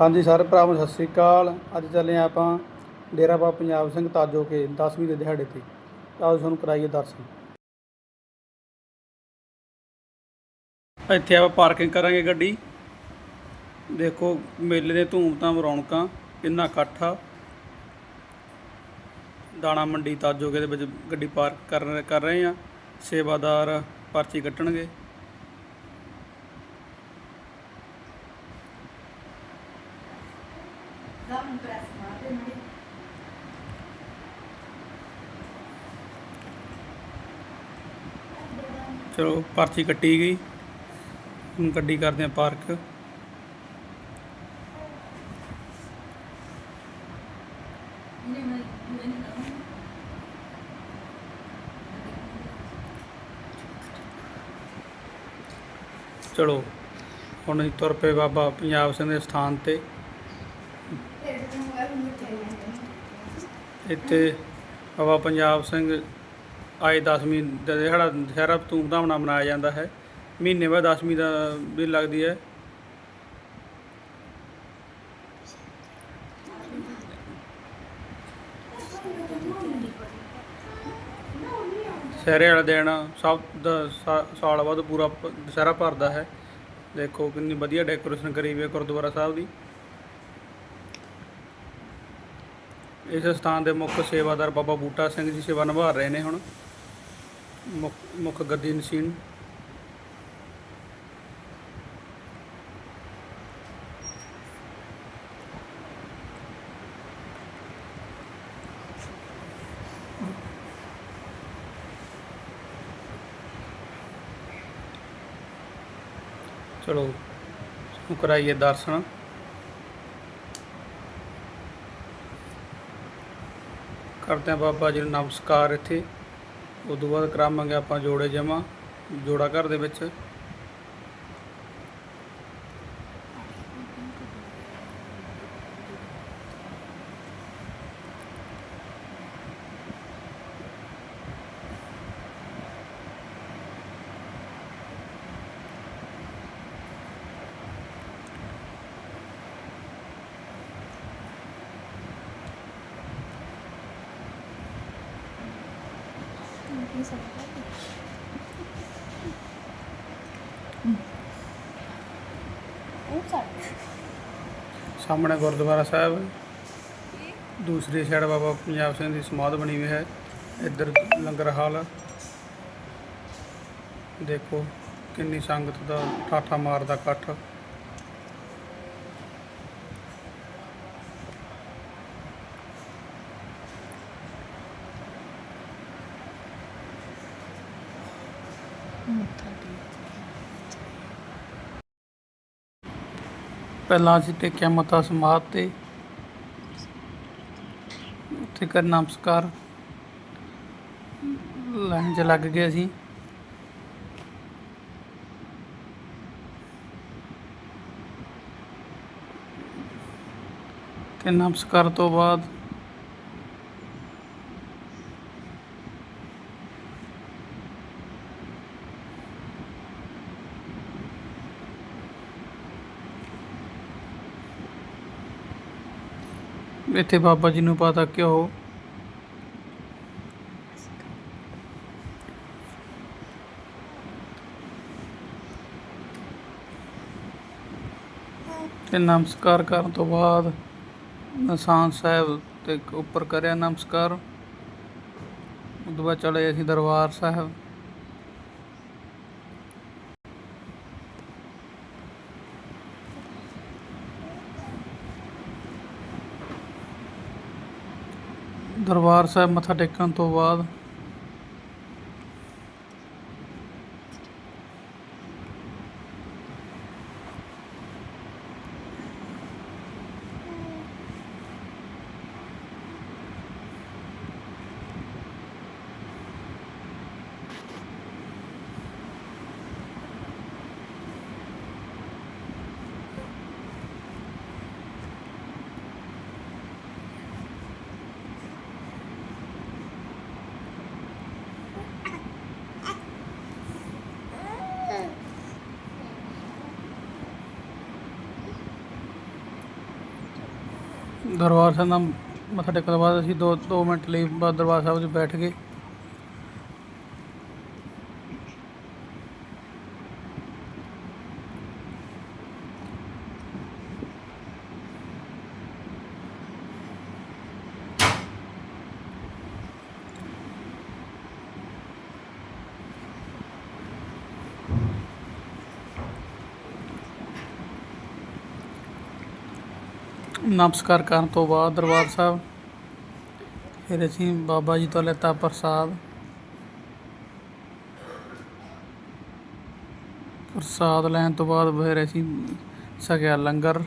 ਹਾਂਜੀ ਸਾਰੇ ਭਰਾਵਾਂ ਸਤਿ ਸ੍ਰੀ ਅਕਾਲ। ਅੱਜ ਚੱਲੇ ਹਾਂ ਆਪਾਂ ਡੇਰਾ ਬਾਬਾ ਪੰਜਾਬ ਸਿੰਘ ਤਾਜੋ ਕੇ 10ਵੀਂ ਦੇ ਦਿਹਾੜੇ ਤੇ। ਆਓ ਤੁਹਾਨੂੰ ਕਰਾਈਏ ਦਰਸ਼ਨ। ਇੱਥੇ ਆਪਾਂ ਪਾਰਕਿੰਗ ਕਰਾਂਗੇ ਗੱਡੀ। ਦੇਖੋ, ਮੇਲੇ ਦੇ ਧੂਮ ਧਾਮ ਰੌਣਕਾਂ, ਕਿੰਨਾ ਇਕੱਠ ਆ। ਦਾਣਾ ਮੰਡੀ ਤਾਜੋਗੇ ਦੇ ਵਿੱਚ ਗੱਡੀ ਪਾਰਕ ਕਰ ਕਰ ਰਹੇ ਆ ਸੇਵਾਦਾਰ ਪਰਚੀ ਕੱਟਣਗੇ। ਚਲੋ ਪਰਚੀ ਕੱਟੀ ਗਈ। ਹੁਣ ਗੱਡੀ ਕਰਦੇ ਆ ਪਾਰਕ। ਚਲੋ, ਹੁਣ ਅਸੀਂ ਤੁਰ ਪਏ ਬਾਬਾ ਪੰਜਾਬ ਸਿੰਘ ਦੇ ਸਥਾਨ ਤੇ। ਇੱਥੇ ਬਾਬਾ ਪੰਜਾਬ ਸਿੰਘ ਆਏ 10ਵੀਂ ਦਾ ਦਿਹਾੜਾ ਦੁਸਹਿਰਾ ਧੂਮਧਾਮ ਨਾਲ ਮਨਾਇਆ ਜਾਂਦਾ ਹੈ, ਮਹੀਨੇ ਬਾਅਦ 10ਵੀਂ ਦਾ ਵੀ ਲੱਗਦੀ ਹੈ। ਦੁਸਹਿਰੇ ਵਾਲਾ ਦਿਨ ਸਭ ਦਾ ਸਾਲ ਬਾਅਦ ਪੂਰਾ ਦੁਸਹਿਰਾ ਭਰਦਾ ਹੈ। ਦੇਖੋ ਕਿੰਨੀ ਵਧੀਆ ਡੈਕੋਰੇਸ਼ਨ ਕਰੀ ਹੋਈ ਹੈ ਗੁਰਦੁਆਰਾ ਸਾਹਿਬ ਦੀ। ਇਸ ਸਥਾਨ ਦੇ ਮੁੱਖ ਸੇਵਾਦਾਰ ਬਾਬਾ ਬੂਟਾ ਸਿੰਘ ਜੀ ਸੇਵਾ ਨਿਭਾ ਰਹੇ ਨੇ ਹੁਣ। ਮੁੱਖ ਮੁੱਖ ਗੱਦੀ ਨਸੀਨ ਚਲੋ ਹੁਣ ਕਰਾਈਏ ਦਰਸ਼ਨ। ਕਰਦੇ ਹਾਂ ਬਾਬਾ ਜੀ ਨੂੰ ਨਮਸਕਾਰ ਇੱਥੇ। ਉਸ ਤੋਂ ਬਾਅਦ ਕਰਾਵਾਂਗੇ ਆਪਾਂ ਜੋੜੇ ਜਮਾ ਜੋੜਾ ਘਰ ਦੇ ਵਿੱਚ। ਸਾਹਮਣੇ ਗੁਰਦੁਆਰਾ ਸਾਹਿਬ ਹੈ। ਦੂਸਰੀ ਸਾਈਡ ਬਾਬਾ ਪੰਜਾਬ ਸਿੰਘ ਦੀ ਸਮਾਧ ਬਣੀ ਹੋਈ ਹੈ ਇੱਧਰ ਲੰਗਰ ਹਾਲ ਆ। ਦੇਖੋ ਕਿੰਨੀ ਸੰਗਤ ਦਾ ਠਾਠਾ ਮਾਰਦਾ ਇਕੱਠ ਪਹਿਲਾਂ ਅਸੀਂ ਟੇਕਿਆ ਮੱਥਾ ਸਮਾਧ ਤੇ। ਉੱਥੇ ਕਰ ਨਮਸਕਾਰ ਲਾਈਨ 'ਚ ਲੱਗ ਗਏ ਅਸੀਂ। ਤੇ ਨਮਸਕਾਰ ਤੋਂ ਬਾਅਦ ਇੱਥੇ ਬਾਬਾ ਜੀ ਨੂੰ ਪਤਾ ਕਿਉਂ ਤੇ ਨਮਸਕਾਰ ਕਰਨ ਤੋਂ ਬਾਅਦ ਨਿਸ਼ਾਨ ਸਾਹਿਬ ਤੇ ਉੱਪਰ ਕਰਿਆ ਨਮਸਕਾਰ। ਉਦੋਂ ਬਾਅਦ ਚਲੇ ਅਸੀਂ ਦਰਬਾਰ ਸਾਹਿਬ। ਦਰਬਾਰ ਸਾਹਿਬ ਮੱਥਾ ਟੇਕਣ ਤੋਂ ਬਾਅਦ ਦਰਬਾਰ ਸਾਹਿਬ ਦਾ ਮੱਥਾ ਟੇਕਣ ਤੋਂ ਬਾਅਦ ਅਸੀਂ ਦੋ ਦੋ ਮਿੰਟ ਲਈ ਬਾਅਦ ਦਰਬਾਰ ਸਾਹਿਬ 'ਚ ਬੈਠ ਗਏ। ਨਮਸਕਾਰ ਕਰਨ ਤੋਂ ਬਾਅਦ ਦਰਬਾਰ ਸਾਹਿਬ। ਫਿਰ ਅਸੀਂ ਬਾਬਾ ਜੀ ਤੋਂ ਲੈਤਾ ਪ੍ਰਸਾਦ। ਪ੍ਰਸਾਦ ਲੈਣ ਤੋਂ ਬਾਅਦ ਫਿਰ ਅਸੀਂ ਸਕਿਆ ਲੰਗਰ।